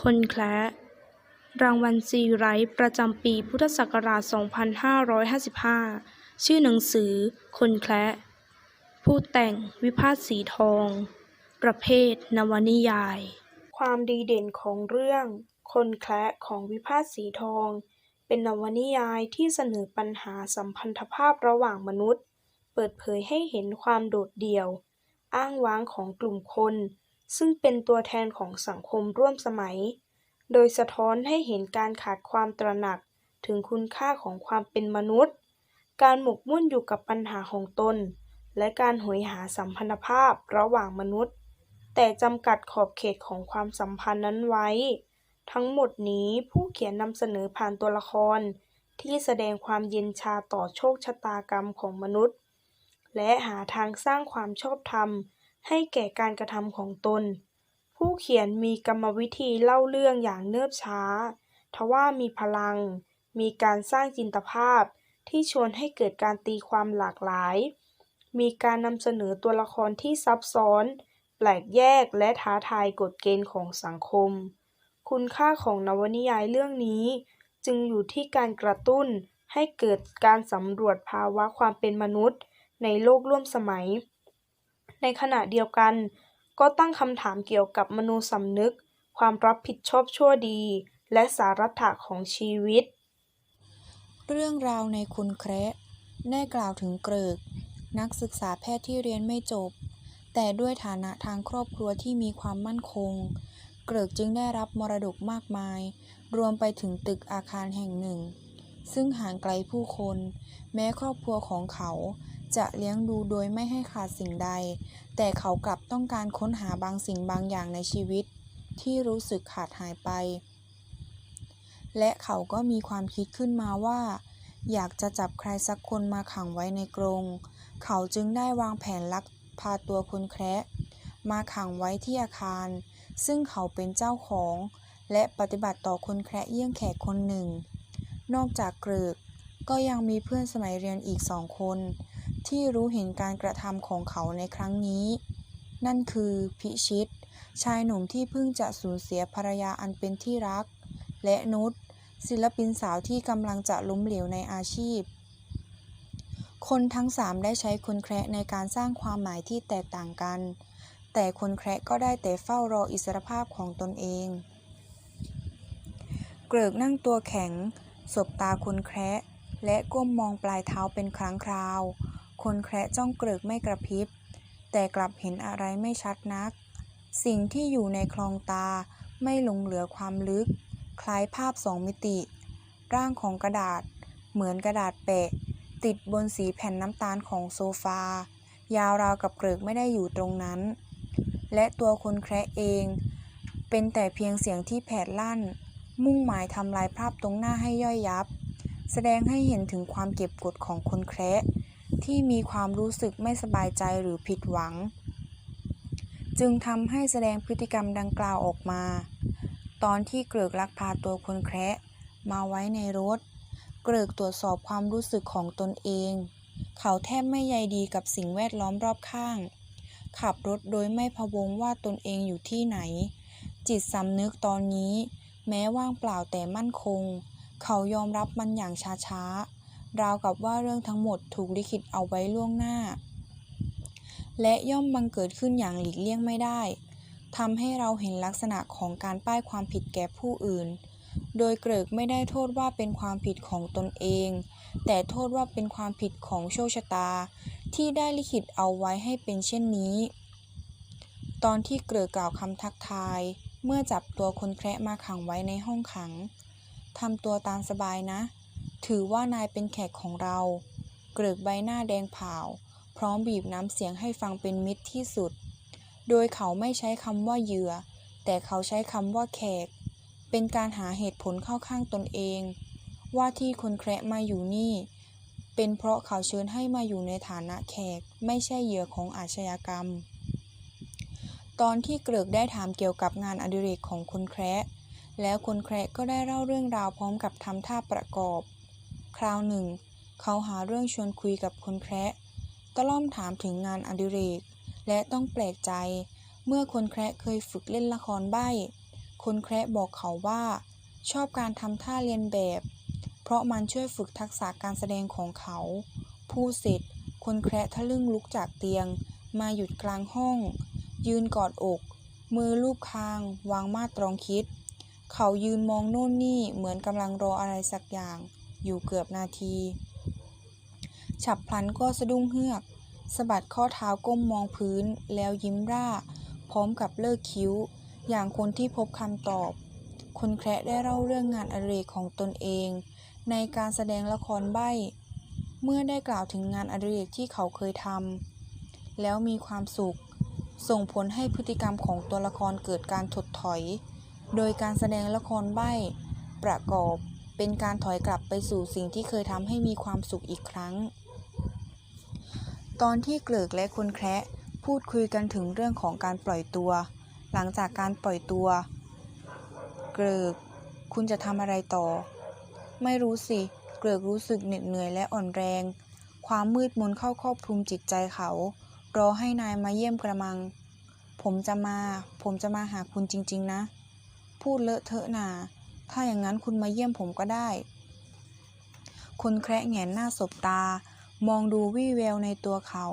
คนแคละรางวัลซีไรต์ประจำปีพุทธศักราช 2555 ชื่อหนังสือ คนแคละผู้แต่งวิพาทสีทอง ประเภทนวนิยาย ความดีเด่นของเรื่อง คนแคละของวิพาทสีทอง เป็นนวนิยายที่เสนอปัญหาสัมพันธภาพระหว่างมนุษย์ เปิดเผยให้เห็นความโดดเดี่ยว อ้างว้างของกลุ่มคน ซึ่งเป็นตัวแทนของสังคมร่วมสมัย โดยสะท้อนให้เห็นการขาดความตระหนักถึงคุณค่าของความเป็นมนุษย์ การหมกมุ่นอยู่กับปัญหาของตน และการโหยหาสัมพันธภาพระหว่างมนุษย์ แต่จำกัดขอบเขตของความสัมพันธ์นั้นไว้ ทั้งหมดนี้ผู้เขียนนำเสนอผ่านตัวละคร ที่แสดงความเย็นชาต่อโชคชะตากรรมของมนุษย์ และหาทางสร้างความชอบธรรม ให้แก่การกระทำของตน ผู้เขียนมีกรรมวิธีเล่าเรื่องอย่างเนิบช้า ทว่ามีพลัง มีการสร้างจินตภาพที่ชวนให้เกิดการตีความหลากหลาย มีการนำเสนอตัวละครที่ซับซ้อน แปลกแยกและท้าทายกฎเกณฑ์ของสังคม คุณค่าของนวนิยายเรื่องนี้ จึงอยู่ที่การกระตุ้นให้เกิดการสำรวจภาวะความเป็นมนุษย์ ในโลกร่วมสมัย ขณะเดียวกัน ก็ตั้งคำถามเกี่ยวกับมโนสำนึก ความรับผิดชอบชั่วดี และสารัตถะของชีวิต เรื่องราวในคุณแคระได้กล่าวถึงเกริก นักศึกษาแพทย์ที่เรียนไม่จบ แต่ด้วยฐานะทางครอบครัวที่มีความมั่นคง เกริกจึงได้รับมรดกมากมาย รวมไปถึงตึกอาคารแห่งหนึ่ง ซึ่งห่างไกลผู้คน แม้ครอบครัวของเขา จะเลี้ยงดูโดยไม่ให้ขาดสิ่งใด แต่เขากลับต้องการค้นหาบางสิ่งบางอย่างในชีวิต ที่รู้สึกขาดหายไป และเขาก็มีความคิดขึ้นมาว่า อยากจะจับใครสักคนมาขังไว้ในกรง เขาจึงได้วางแผนลักพาตัวคนแคระมาขังไว้ที่อาคาร ซึ่งเขาเป็นเจ้าของ และปฏิบัติต่อคนแคระเยี่ยงแขกคนหนึ่ง นอกจากเกริกก็ยังมีเพื่อนสมัยเรียนอีกสองคน ที่รู้เห็นการกระทำของเขาในครั้งนี้ นั่นคือพิชิต ชายหนุ่มที่เพิ่งจะสูญเสียภรรยาอันเป็นที่รัก และนุชศิลปินสาวที่กำลังจะล้มเหลวในอาชีพ คนทั้งสามได้ใช้คนแคระในการสร้างความหมายที่แตกต่างกัน แต่คนแคระก็ได้แต่เฝ้ารออิสรภาพของตนเอง เกริกนั่งตัวแข็ง สบตาคนแคระและก้มมองปลายเท้าเป็นครั้งคราว คนแคระจ้องเกริกไม่กระพริบ แต่กลับเห็นอะไรไม่ชัดนัก สิ่งที่อยู่ในคลองตาไม่หลงเหลือความลึก คล้ายภาพสองมิติ ร่างของกระดาษ เหมือนกระดาษแปะ ติดบนสีแผ่นน้ำตาลของโซฟา ยาวราวกับเกริกไม่ได้อยู่ตรงนั้น และตัวคนแคระเอง เป็นแต่เพียงเสียงที่แผดลั่น มุ่งหมายทำลายภาพตรงหน้าให้ย่อยยับ แสดงให้เห็นถึงความเก็บกดของคนแคระ ที่มีความรู้สึกไม่สบายใจหรือผิดหวัง จึงทำให้แสดงพฤติกรรมดังกล่าวออกมา ตอนที่เกริกลักพาตัวคนแคระมาไว้ในรถ เกริกตรวจสอบความรู้สึกของตนเอง เขาแทบไม่ใยดีกับสิ่งแวดล้อมรอบข้าง ขับรถโดยไม่พะวงว่าตนเองอยู่ที่ไหน จิตสำนึกตอนนี้ แม้ว่างเปล่าแต่มั่นคง เขายอมรับมันอย่างช้าๆ ราวกับว่าเรื่องทั้งหมดถูกลิขิตเอาไว้ล่วงหน้า และย่อมบังเกิดขึ้นอย่างหลีกเลี่ยงไม่ได้ทำให้เราเห็นลักษณะของการป้ายความผิดแก่ผู้อื่น โดยเกริกไม่ได้โทษว่าเป็นความผิดของตนเอง แต่โทษว่าเป็นความผิดของโชคชะตา ที่ได้ลิขิตเอาไว้ให้เป็นเช่นนี้ ตอนที่เกริกกล่าวคำทักทาย เมื่อจับตัวคนแคระมาขังไว้ในห้องขังทำตัวตามสบายนะ ถือว่านายเป็นแขกของเรา เกริกใบหน้าแดงเผาพร้อมบีบน้ำเสียงให้ฟังเป็นมิตรที่สุด โดยเขาไม่ใช้คำว่าเหยื่อ แต่เขาใช้คำว่าแขก เป็นการหาเหตุผลเข้าข้างตนเอง ว่าที่คนแคระมาอยู่นี่ เป็นเพราะเขาเชิญให้มาอยู่ในฐานะแขก ไม่ใช่เหยื่อของอาชญากรรม ตอนที่เกริกได้ถามเกี่ยวกับงานอดิเรกของคนแคระแล้วคนแคระก็ได้เล่าเรื่องราวพร้อมกับทำท่าประกอบ คราวหนึ่ง เขาหาเรื่องชวนคุยกับคนแคระตะล่อมถามถึงงานอดิเรก และต้องแปลกใจ เมื่อคนแคระเคยฝึกเล่นละครใบ้ คนแคระบอกเขาว่า ชอบการทำท่าเรียนแบบ เพราะมันช่วยฝึกทักษะการแสดงของเขาพูดเสร็จ คนแคระทะลึ่งลุกจากเตียง มาหยุดกลางห้อง ยืนกอดอก มือลูบคาง วางมาตรองคิด เขายืนมองโน่นนี่เหมือนกำลังรออะไรสักอย่าง อยู่เกือบนาที ฉับพลันก็สะดุ้งเฮือกสะบัดข้อเท้าก้มมองพื้นแล้วยิ้มร่า พร้อมกับเลิกคิ้ว อย่างคนที่พบคำตอบ คนแคระได้เล่าเรื่องงานอดิเรกของตนเอง ในการแสดงละครใบ้ เมื่อได้กล่าวถึงงานอดิเรกที่เขาเคยทำแล้วมีความสุข ส่งผลให้พฤติกรรมของตัวละครเกิดการถดถอย โดยการแสดงละครใบ้ ประกอบ เป็นการถอยกลับไปสู่สิ่งที่เคยทำให้มีความสุขอีกครั้ง ตอนที่เกลิกและคนแคระพูดคุยกันถึงเรื่องของการปล่อยตัว หลังจากการปล่อยตัว เกลิก คุณจะทำอะไรต่อ ไม่รู้สิ เกลิกรู้สึกเหน็ดเหนื่อยและอ่อนแรง ความมืดมนเข้าครอบคลุมจิตใจเขา รอให้นายมาเยี่ยมกระมัง ผมจะมา ผมจะมาหาคุณจริง ๆ นะ พูดเลอะเทอะหนา ถ้าอย่างนั้นคุณมาเยี่ยมผมก็ได้ คนแคระแงนหน้าสบตา มองดูวี่แววในตัวเขา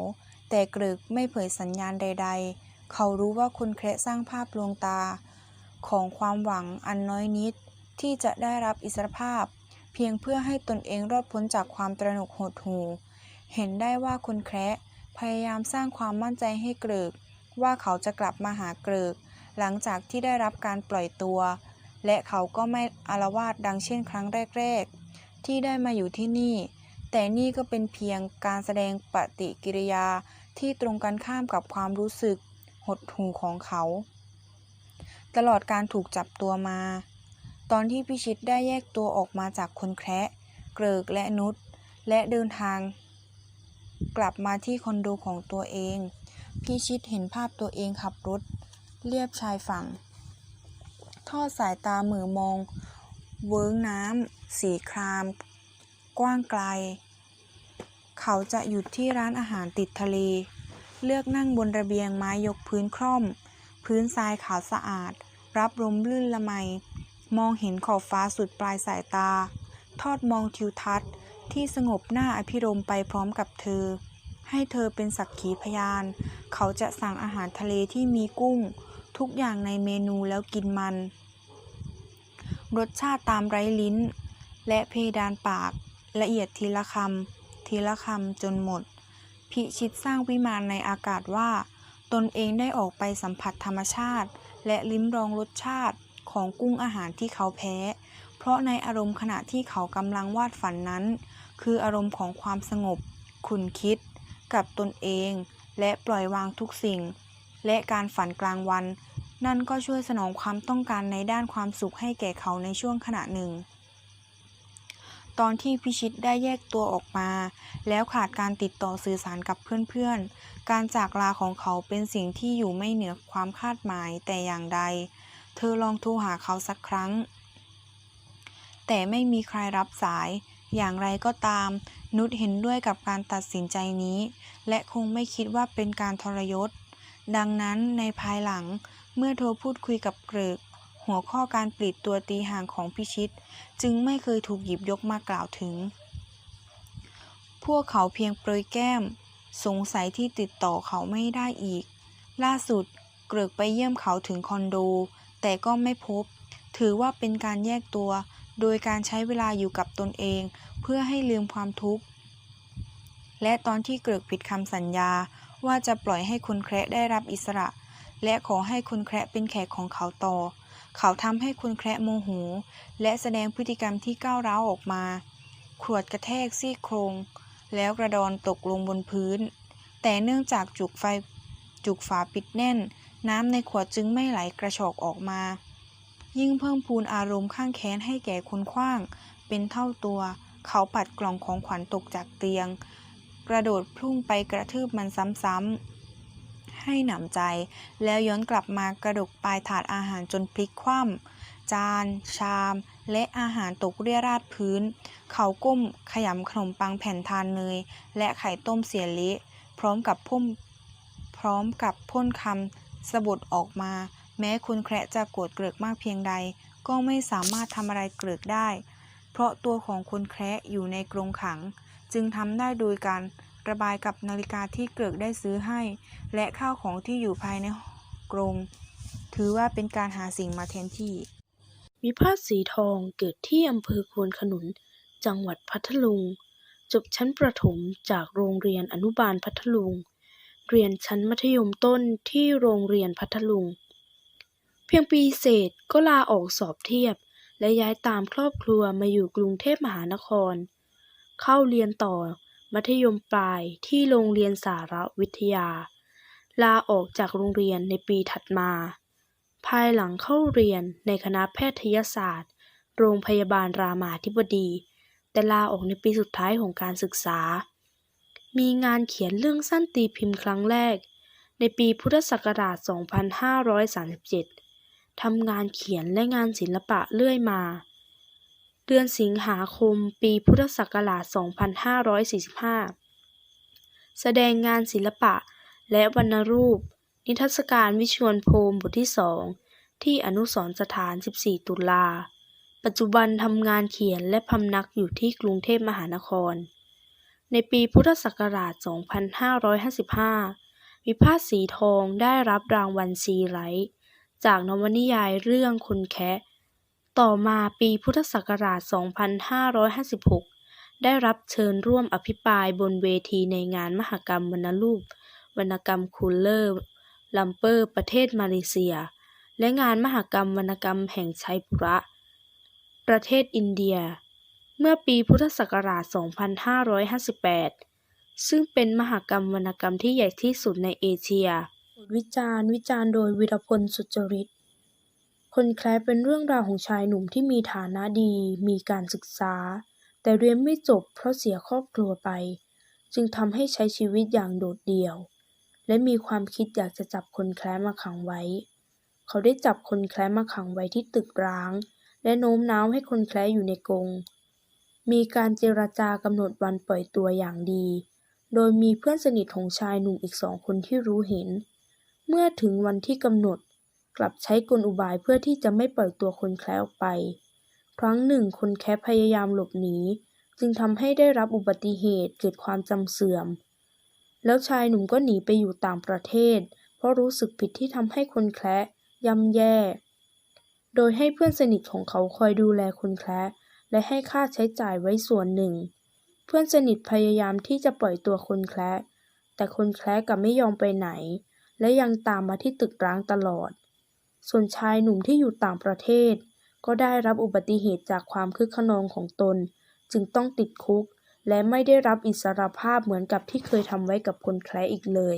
แต่เกริกไม่เผยสัญญาณใด ๆ เขารู้ว่าคนแคระสร้างภาพลวงตา ของความหวังอันน้อยนิดที่จะได้รับอิสรภาพ เพียงเพื่อให้ตนเองรอดพ้นจากความตระหนกหดหู่เห็นได้ว่าคนแคระพยายามสร้างความมั่นใจให้เกริก ว่าเขาจะกลับมาหาเกริก หลังจากที่ได้รับการปล่อยตัว และเขาก็ไม่อารวาสดังเช่นครั้งแรก ๆ ที่ได้มาอยู่ที่นี่ แต่นี่ก็เป็นเพียงการแสดงปฏิกิริยาที่ตรงกันข้ามกับความรู้สึกหดหู่ของเขา ตลอดการถูกจับตัวมา ตอนที่พิชิตได้แยกตัวออกมาจากคนแคระเกริกและนุชและเดินทาง กลับมาที่คอนโดของตัวเอง พิชิตเห็นภาพตัวเองขับรถ เลียบชายฝั่ง ทอดสายตาเหมือมอง เวิ้งน้ำสีคราม กว้างไกล เขาจะหยุดที่ร้านอาหารติดทะเล เลือกนั่งบนระเบียงไม้ยกพื้นคร่อม พื้นทรายขาวสะอาด รับลมลื่นละไม มองเห็นขอบฟ้าสุดปลายสายตา ทอดมองทิวทัศน์ที่สงบหน้าอภิรมไปพร้อมกับเธอ ให้เธอเป็นสักขีพยาน เขาจะสั่งอาหารทะเลที่มีกุ้ง ทุกอย่างในเมนูแล้วกินมัน รสชาติตามไร้ลิ้น และเพดานปากละเอียดทีละคำทีละคำจนหมด พิชิตสร้างวิมานในอากาศว่า ตนเองได้ออกไปสัมผัสธรรมชาติ และลิ้มรองรสชาติของกุ้งอาหารที่เขาแพ้ เพราะในอารมณ์ขณะที่เขากำลังวาดฝันนั้น คืออารมณ์ของความสงบขุนคิด กับตนเอง และปล่อยวางทุกสิ่ง และการฝันกลางวัน นั่นก็ช่วยสนองความต้องการในด้านความสุขให้แก่เขาในช่วงขณะหนึ่ง ตอนที่พิชิตได้แยกตัวออกมา แล้วขาดการติดต่อสื่อสารกับเพื่อนๆ การจากลาของเขาเป็นสิ่งที่อยู่ไม่เหนือความคาดหมายแต่อย่างใด เธอลองโทรหาเขาสักครั้ง แต่ไม่มีใครรับสายอย่างไรก็ตาม นุชเห็นด้วยกับการตัดสินใจนี้ และคงไม่คิดว่าเป็นการทรยศ ดังนั้นในภายหลัง เมื่อเธอพูดคุยกับเกริก หัวข้อการปลีดตัวตีห่างของพิชิต จึงไม่เคยถูกหยิบยกมากล่าวถึง พวกเขาเพียงโปรยแก้ม สงสัยที่ติดต่อเขาไม่ได้อีก ล่าสุดเกริกไปเยี่ยมเขาถึงคอนโด แต่ก็ไม่พบ ถือว่าเป็นการแยกตัว โดยการใช้เวลาอยู่กับตนเอง เพื่อให้ลืมความทุกข์ และตอนที่เกริกผิดคำสัญญาว่าจะปล่อยให้คนแคระได้รับอิสระ และขอให้คนแคระเป็นแขกของเขาต่อ เขาทำให้คนแคระโมโห และแสดงพฤติกรรมที่ก้าวร้าวออกมา ขวดกระแทกซี่โครง แล้วกระดอนตกลงบนพื้น แต่เนื่องจากจุกไฟจุกฝาปิดแน่น น้ำในขวดจึงไม่ไหลกระชอกออกมา ยิ่งเพิ่มพูนอารมณ์ข้างแค้นให้แก่คนขว้าง เป็นเท่าตัว เขาปัดกล่องของขวัญตกจากเตียง กระโดดพุ่งไปกระทืบมันซ้ำๆ ให้หนำใจ แล้วย้อนกลับมากระดกปลายถาดอาหารจนพลิกคว่ำจาน ชาม และอาหารตกเรี่ยราดพื้น เขาก้มขยำขนมปังแผ่นทานเนยและไข่ต้มเสียเละพร้อมกับพุ่มพร้อมกับพ่นคำสะบดออกมา แม้คนแคระจะโกรธเกริกมากเพียงใด ก็ไม่สามารถทำอะไรเกริกได้ เพราะตัวของคนแคระอยู่ในกรงขัง จึงทำได้โดยการ ระบายกับนาฬิกาที่เกริกได้ซื้อให้ และข้าวของที่อยู่ภายในกรงถือว่าเป็นการหาสิ่งมาแทนที่ วิภาสสีทองเกิดที่อำเภอควนขนุน จังหวัดพัทลุง จบชั้นประถมจากโรงเรียนอนุบาลพัทลุง เรียนชั้นมัธยมต้นที่โรงเรียนพัทลุง เพียงปีเศษก็ลาออกสอบเทียบ และย้ายตามครอบครัวมาอยู่กรุงเทพมหานคร เข้าเรียนต่อ มัธยมปลายที่โรงเรียนสารวิทยา ลาออกจากโรงเรียนในปีถัดมา ภายหลังเข้าเรียนในคณะแพทยศาสตร์ โรงพยาบาลรามาธิบดี แต่ลาออกในปีสุดท้ายของการศึกษา มีงานเขียนเรื่องสั้นตีพิมพ์ครั้งแรก ในปีพุทธศักราช 2537ทำงานเขียนและงานศิลปะเรื่อยมา เดือนสิงหาคม ปีพุทธศักราช 2545 แสดงงานศิลปะและวรรณรูป นิทรรศการวิชวลโพมบทที่สองที่อนุสรสถาน 14 ตุลา ปัจจุบันทำงานเขียนและพำนักอยู่ที่กรุงเทพมหานคร ในปีพุทธศักราช 2555 วิภาสสีทองได้รับรางวัลซีไรต์จากนวนิยายเรื่องคนแคะ ต่อมาปีพุทธศักราช 2556 ได้รับเชิญร่วมอภิปรายบนเวทีในงานมหกรรมวรรณรูป วรรณกรรมคูลเลอร์ลัมเปอร์ ประเทศมาเลเซีย และงานมหกรรมวรรณกรรมแห่งชัยปุระ ประเทศอินเดีย เมื่อปีพุทธศักราช 2558 ซึ่งเป็นมหกรรมวรรณกรรมที่ใหญ่ที่สุดในเอเชีย วิจารณ์วิจารณ์โดยวีรพลสุจริต คนแคล้เป็นเรื่องราวของชายหนุ่มที่มีฐานะดี มีการศึกษา แต่เรียนไม่จบเพราะเสียครอบครัวไป จึงทำให้ใช้ชีวิตอย่างโดดเดี่ยว และมีความคิดอยากจะจับคนแคล้มาขังไว้ เขาได้จับคนแคล้มาขังไว้ที่ตึกร้าง และโน้มน้าวให้คนแคล้อยู่ในกรงมีการเจรจากำหนดวันปล่อยตัวอย่างดี โดยมีเพื่อนสนิทของชายหนุ่มอีกสองคนที่รู้เห็น เมื่อถึงวันที่กำหนด กลับใช้กลอุบายเพื่อที่จะไม่ปล่อยตัวคนแคล้ออกไป ครั้งหนึ่งคนแคล้พยายามหลบหนี จึงทำให้ได้รับอุบัติเหตุเกิดความจำเสื่อม แล้วชายหนุ่มก็หนีไปอยู่ต่างประเทศ เพราะรู้สึกผิดที่ทำให้คนแคล้ย่ำแย่ โดยให้เพื่อนสนิทของเขาคอยดูแลคนแคล้และให้ค่าใช้จ่ายไว้ส่วนหนึ่ง เพื่อนสนิทพยายามที่จะปล่อยตัวคนแคล้แต่คนแคล้กลับไม่ยอมไปไหน และยังตามมาที่ตึกร้างตลอด ส่วนชายหนุ่มที่อยู่ต่างประเทศ ก็ได้รับอุบัติเหตุจากความคึกขนองของตน จึงต้องติดคุก และไม่ได้รับอิสรภาพเหมือนกับที่เคยทำไว้กับคนแคล้อีกเลย